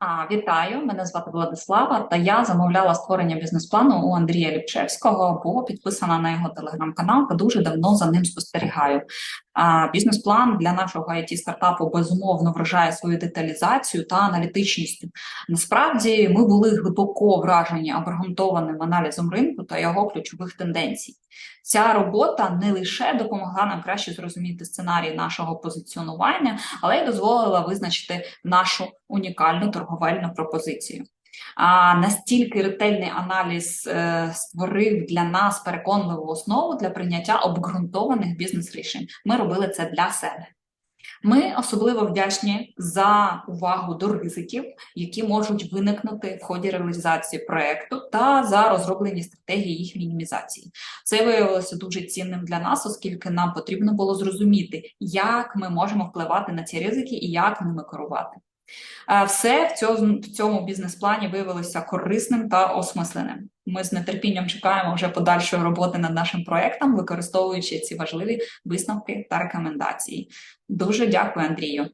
А, Вітаю, мене звати Владислава, та я замовляла створення бізнес-плану у Андрія Ліпчевського, бо підписана на його телеграм-канал та дуже давно за ним спостерігаю. А, Бізнес-план для нашого it стартапу безумовно вражає свою деталізацію та аналітичністю. Насправді ми були глибоко вражені обґрунтованим аналізом ринку та його ключових тенденцій. Ця робота не лише допомогла нам краще зрозуміти сценарій нашого позиціонування, але й дозволила визначити нашу унікальну торговельну пропозицію. А настільки ретельний аналіз е, створив для нас переконливу основу для прийняття обґрунтованих бізнес-рішень. Ми робили це для себе. Ми особливо вдячні за увагу до ризиків, які можуть виникнути в ході реалізації проекту, та за розроблені стратегії їх мінімізації. Це виявилося дуже цінним для нас, оскільки нам потрібно було зрозуміти, як ми можемо впливати на ці ризики і як ними керувати. Е, Все в цьому, бізнес-плані виявилося корисним та осмисленим. Ми з нетерпінням чекаємо вже подальшої роботи над нашим проектом, використовуючи ці важливі висновки та рекомендації. Дуже дякую, Андрію.